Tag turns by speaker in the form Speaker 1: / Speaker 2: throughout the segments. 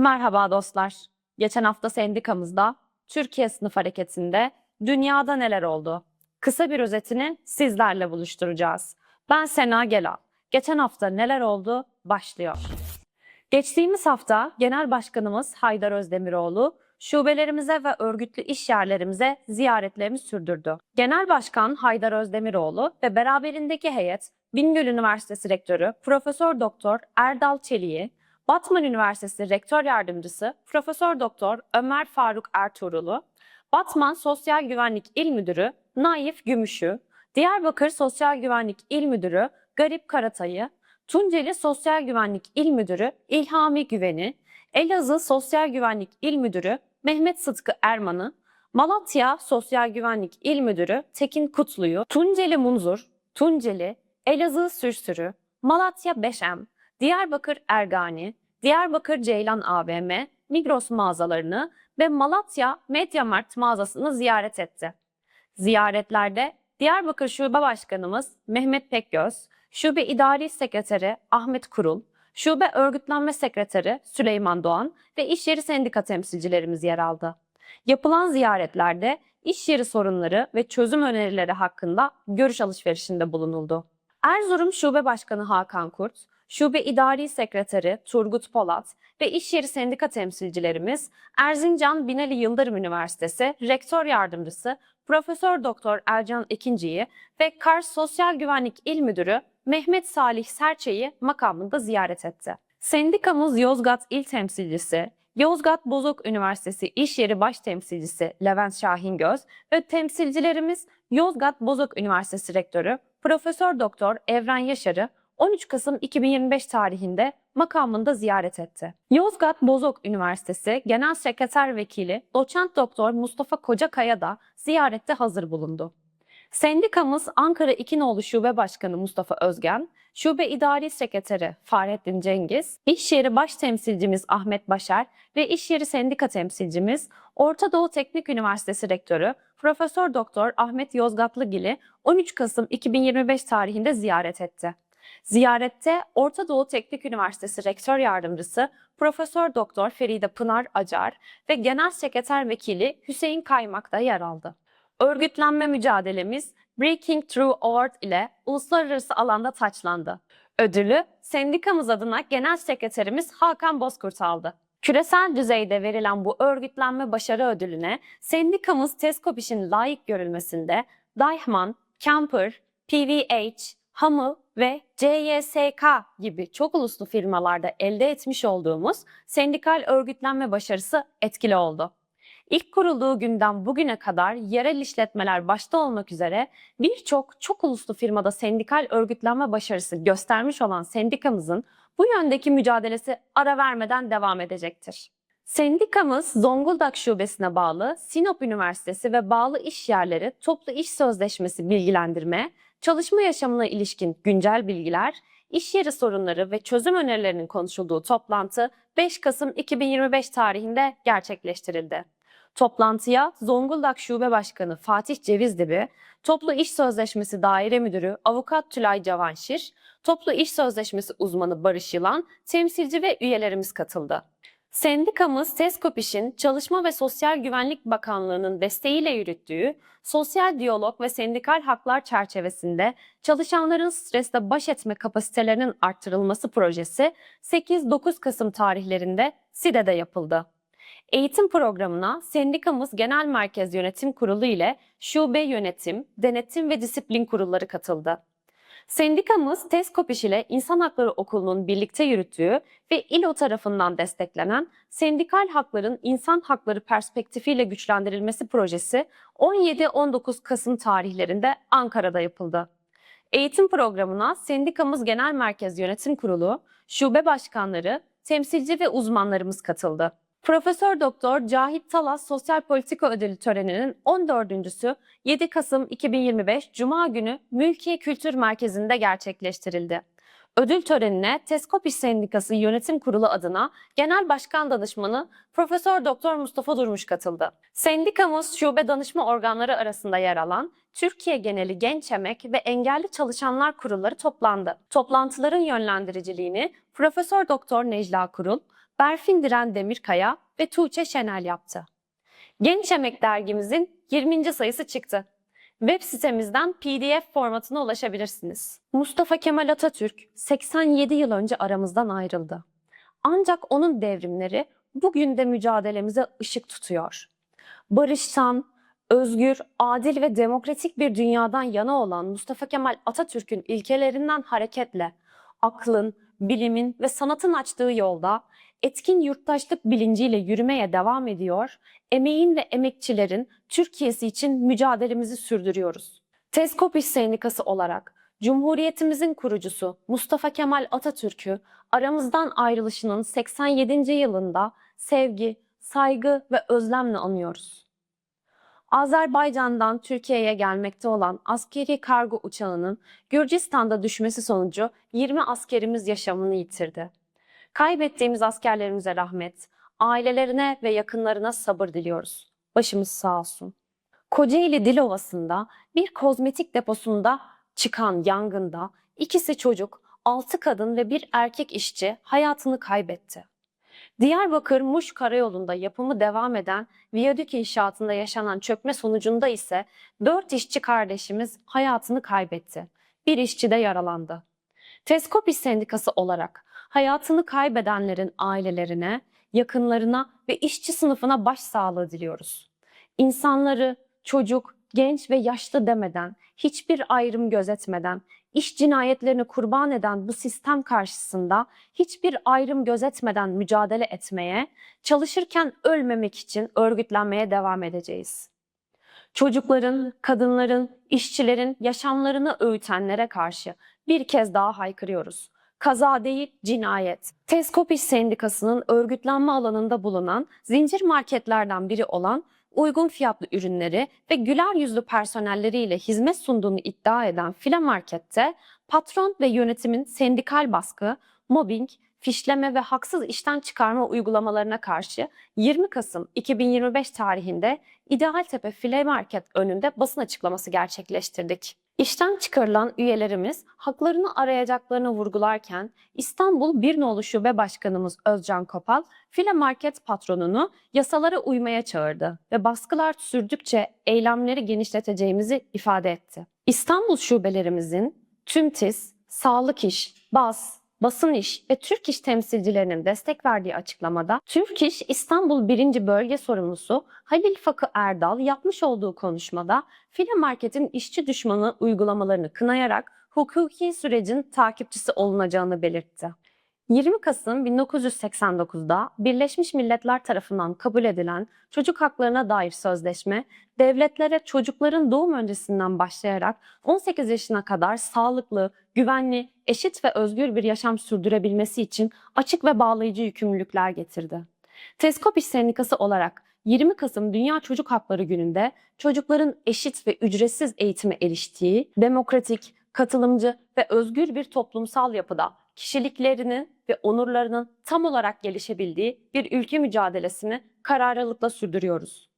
Speaker 1: Merhaba dostlar. Geçen hafta sendikamızda Türkiye Sınıf Hareketi'nde dünyada neler oldu? Kısa bir özetini sizlerle buluşturacağız. Ben Sena Gelal. Geçen hafta neler oldu? Başlıyor. Geçtiğimiz hafta Genel Başkanımız Haydar Özdemiroğlu şubelerimize ve örgütlü iş yerlerimize ziyaretlerini sürdürdü. Genel Başkan Haydar Özdemiroğlu ve beraberindeki heyet Bingöl Üniversitesi Rektörü Profesör Doktor Erdal Çelik'i, Batman Üniversitesi Rektör Yardımcısı Profesör Doktor Ömer Faruk Ertuğrul'u, Batman Sosyal Güvenlik İl Müdürü Naif Gümüş'ü, Diyarbakır Sosyal Güvenlik İl Müdürü Garip Karatay'ı, Tunceli Sosyal Güvenlik İl Müdürü İlhami Güven'i, Elazığ Sosyal Güvenlik İl Müdürü Mehmet Sıtkı Erman'ı, Malatya Sosyal Güvenlik İl Müdürü Tekin Kutlu'yu, Tunceli Munzur, Tunceli, Elazığ Sürsürü, Malatya 5M, Diyarbakır Ergani, Diyarbakır Ceylan AVM, Migros mağazalarını ve Malatya Mediamarkt mağazasını ziyaret etti. Ziyaretlerde Diyarbakır Şube Başkanımız Mehmet Pekgöz, Şube İdari Sekreteri Ahmet Kurul, Şube Örgütlenme Sekreteri Süleyman Doğan ve iş yeri sendika temsilcilerimiz yer aldı. Yapılan ziyaretlerde iş yeri sorunları ve çözüm önerileri hakkında görüş alışverişinde bulunuldu. Erzurum Şube Başkanı Hakan Kurt, Şube İdari Sekreteri Turgut Polat ve iş yeri sendika temsilcilerimiz Erzincan Binali Yıldırım Üniversitesi Rektör Yardımcısı Profesör Doktor Ercan Ekinci'yi ve Kars Sosyal Güvenlik İl Müdürü Mehmet Salih Serçe'yi makamında ziyaret etti. Sendikamız Yozgat İl Temsilcisi, Yozgat Bozok Üniversitesi İş Yeri Baş Temsilcisi Levent Şahingöz ve temsilcilerimiz Yozgat Bozok Üniversitesi Rektörü Profesör Doktor Evren Yaşar'ı 13 Kasım 2025 tarihinde makamında ziyaret etti. Yozgat Bozok Üniversitesi Genel Sekreter Vekili Doçent Doktor Mustafa Kocakaya da ziyarette hazır bulundu. Sendikamız Ankara İkinoğlu Şube Başkanı Mustafa Özgen, Şube İdari Sekreteri Fahrettin Cengiz, İş Yeri Baş Temsilcimiz Ahmet Başar ve İş Yeri Sendika Temsilcimiz Orta Doğu Teknik Üniversitesi Rektörü Profesör Doktor Ahmet Yozgatlıgil'i 13 Kasım 2025 tarihinde ziyaret etti. Ziyarette Orta Doğu Teknik Üniversitesi Rektör Yardımcısı Profesör Doktor Feride Pınar Acar ve Genel Sekreter Vekili Hüseyin Kaymak da yer aldı. Örgütlenme mücadelemiz Breaking Through Award ile uluslararası alanda taçlandı. Ödülü sendikamız adına Genel Sekreterimiz Hakan Bozkurt aldı. Küresel düzeyde verilen bu örgütlenme başarı ödülüne sendikamız Teskopiş'in layık görülmesinde Deichmann, Kemper, PVH, Hummel ve CYSK gibi çok uluslu firmalarda elde etmiş olduğumuz sendikal örgütlenme başarısı etkili oldu. İlk kurulduğu günden bugüne kadar yerel işletmeler başta olmak üzere birçok çok uluslu firmada sendikal örgütlenme başarısı göstermiş olan sendikamızın bu yöndeki mücadelesi ara vermeden devam edecektir. Sendikamız Zonguldak Şubesi'ne bağlı Sinop Üniversitesi ve bağlı iş yerleri toplu iş sözleşmesi bilgilendirme, çalışma yaşamına ilişkin güncel bilgiler, iş yeri sorunları ve çözüm önerilerinin konuşulduğu toplantı 5 Kasım 2025 tarihinde gerçekleştirildi. Toplantıya Zonguldak Şube Başkanı Fatih Cevizdibi, Toplu İş Sözleşmesi Daire Müdürü Avukat Tülay Cavanşir, Toplu İş Sözleşmesi uzmanı Barış Yılan, temsilci ve üyelerimiz katıldı. Sendikamız Teskopiş'in Çalışma ve Sosyal Güvenlik Bakanlığı'nın desteğiyle yürüttüğü sosyal diyalog ve sendikal haklar çerçevesinde çalışanların stresle baş etme kapasitelerinin arttırılması projesi 8-9 Kasım tarihlerinde SİDE'de yapıldı. Eğitim programına sendikamız Genel Merkez Yönetim Kurulu ile Şube Yönetim, Denetim ve Disiplin Kurulları katıldı. Sendikamız TESKOPİŞ ile İnsan Hakları Okulu'nun birlikte yürüttüğü ve İLO tarafından desteklenen Sendikal Hakların İnsan Hakları Perspektifiyle Güçlendirilmesi projesi 17-19 Kasım tarihlerinde Ankara'da yapıldı. Eğitim programına sendikamız Genel Merkez Yönetim Kurulu, şube başkanları, temsilci ve uzmanlarımız katıldı. Profesör Doktor Cahit Talas Sosyal Politika Ödülü töreninin 14.sü 7 Kasım 2025 Cuma günü Mülkiye Kültür Merkezi'nde gerçekleştirildi. Ödül törenine Teskopiş Sendikası Yönetim Kurulu adına Genel Başkan Danışmanı Profesör Doktor Mustafa Durmuş katıldı. Sendikamız şube danışma organları arasında yer alan Türkiye geneli genç emek ve engelli çalışanlar kurulları toplandı. Toplantıların yönlendiriciliğini Profesör Doktor Necla Kurul, Berfin Diren Demirkaya ve Tuğçe Şenel yaptı. Genç Emek dergimizin 20. sayısı çıktı. Web sitemizden PDF formatına ulaşabilirsiniz. Mustafa Kemal Atatürk 87 yıl önce aramızdan ayrıldı. Ancak onun devrimleri bugün de mücadelemize ışık tutuyor. Barıştan, özgür, adil ve demokratik bir dünyadan yana olan Mustafa Kemal Atatürk'ün ilkelerinden hareketle aklın, bilimin ve sanatın açtığı yolda etkin yurttaşlık bilinciyle yürümeye devam ediyor, emeğin ve emekçilerin Türkiye'si için mücadelemizi sürdürüyoruz. Teskop İş Sendikası olarak Cumhuriyetimizin kurucusu Mustafa Kemal Atatürk'ü aramızdan ayrılışının 87. yılında sevgi, saygı ve özlemle anıyoruz. Azerbaycan'dan Türkiye'ye gelmekte olan askeri kargo uçağının Gürcistan'da düşmesi sonucu 20 askerimiz yaşamını yitirdi. Kaybettiğimiz askerlerimize rahmet, ailelerine ve yakınlarına sabır diliyoruz. Başımız sağ olsun. Kocaeli Dilovası'nda bir kozmetik deposunda çıkan yangında ikisi çocuk, altı kadın ve bir erkek işçi hayatını kaybetti. Diyarbakır Muş Karayolu'nda yapımı devam eden viyadük inşaatında yaşanan çökme sonucunda ise dört işçi kardeşimiz hayatını kaybetti. Bir işçi de yaralandı. Teskop İş Sendikası olarak hayatını kaybedenlerin ailelerine, yakınlarına ve işçi sınıfına başsağlığı diliyoruz. İnsanları çocuk, genç ve yaşlı demeden, hiçbir ayrım gözetmeden, iş cinayetlerini kurban eden bu sistem karşısında hiçbir ayrım gözetmeden mücadele etmeye, çalışırken ölmemek için örgütlenmeye devam edeceğiz. Çocukların, kadınların, işçilerin yaşamlarını öğütenlere karşı bir kez daha haykırıyoruz. Kaza değil, cinayet. Teskop İş Sendikası'nın örgütlenme alanında bulunan zincir marketlerden biri olan uygun fiyatlı ürünleri ve güler yüzlü personelleriyle hizmet sunduğunu iddia eden File Market'te patron ve yönetimin sendikal baskı, mobbing, fişleme ve haksız işten çıkarma uygulamalarına karşı 20 Kasım 2025 tarihinde İdealtepe File Market önünde basın açıklaması gerçekleştirdik. İşten çıkarılan üyelerimiz haklarını arayacaklarını vurgularken İstanbul Bir Nolu Şube Başkanımız Özcan Kopal, file market patronunu yasalara uymaya çağırdı ve baskılar sürdükçe eylemleri genişleteceğimizi ifade etti. İstanbul şubelerimizin tüm TİS, Sağlık İş, BAS, Basın İş ve Türk İş temsilcilerinin destek verdiği açıklamada Türk İş İstanbul 1. Bölge Sorumlusu Halil Fakı Erdal yapmış olduğu konuşmada file marketin işçi düşmanı uygulamalarını kınayarak hukuki sürecin takipçisi olunacağını belirtti. 20 Kasım 1989'da Birleşmiş Milletler tarafından kabul edilen çocuk haklarına dair sözleşme, devletlere çocukların doğum öncesinden başlayarak 18 yaşına kadar sağlıklı, güvenli, eşit ve özgür bir yaşam sürdürebilmesi için açık ve bağlayıcı yükümlülükler getirdi. Teskop İş Sendikası olarak 20 Kasım Dünya Çocuk Hakları Günü'nde çocukların eşit ve ücretsiz eğitime eriştiği, demokratik, katılımcı ve özgür bir toplumsal yapıda kişiliklerinin ve onurlarının tam olarak gelişebildiği bir ülke mücadelesini kararlılıkla sürdürüyoruz.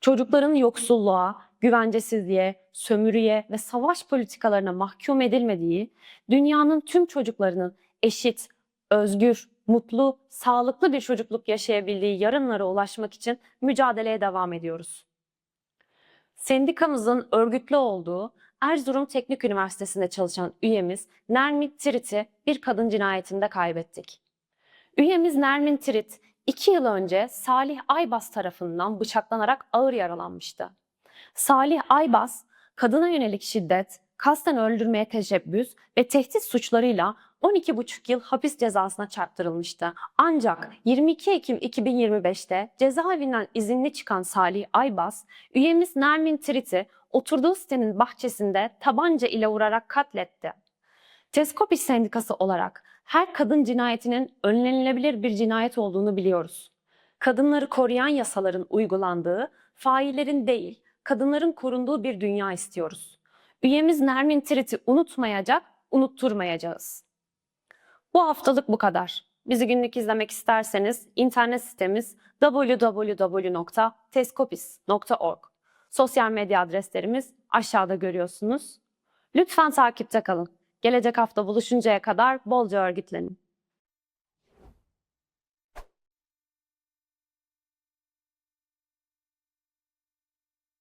Speaker 1: Çocukların yoksulluğa, güvencesizliğe, sömürüye ve savaş politikalarına mahkum edilmediği, dünyanın tüm çocuklarının eşit, özgür, mutlu, sağlıklı bir çocukluk yaşayabildiği yarınlara ulaşmak için mücadeleye devam ediyoruz. Sendikamızın örgütlü olduğu Erzurum Teknik Üniversitesi'nde çalışan üyemiz Nermin Tirit'i bir kadın cinayetinde kaybettik. Üyemiz Nermin Tirit, iki yıl önce Salih Aybas tarafından bıçaklanarak ağır yaralanmıştı. Salih Aybas, kadına yönelik şiddet, kasten öldürmeye teşebbüs ve tehdit suçlarıyla 12,5 yıl hapis cezasına çarptırılmıştı. Ancak 22 Ekim 2025'te cezaevinden izinli çıkan Salih Aybas, üyemiz Nermin Tirit'i oturduğu sitenin bahçesinde tabanca ile vurarak katletti. Teskop İş Sendikası olarak her kadın cinayetinin önlenilebilir bir cinayet olduğunu biliyoruz. Kadınları koruyan yasaların uygulandığı, faillerin değil, kadınların korunduğu bir dünya istiyoruz. Üyemiz Nermin Tirit'i unutmayacak, unutturmayacağız. Bu haftalık bu kadar. Bizi günlük izlemek isterseniz internet sitemiz www.teskopis.org. Sosyal medya adreslerimiz aşağıda görüyorsunuz. Lütfen takipte kalın. Gelecek hafta buluşuncaya kadar bolca örgütlenin.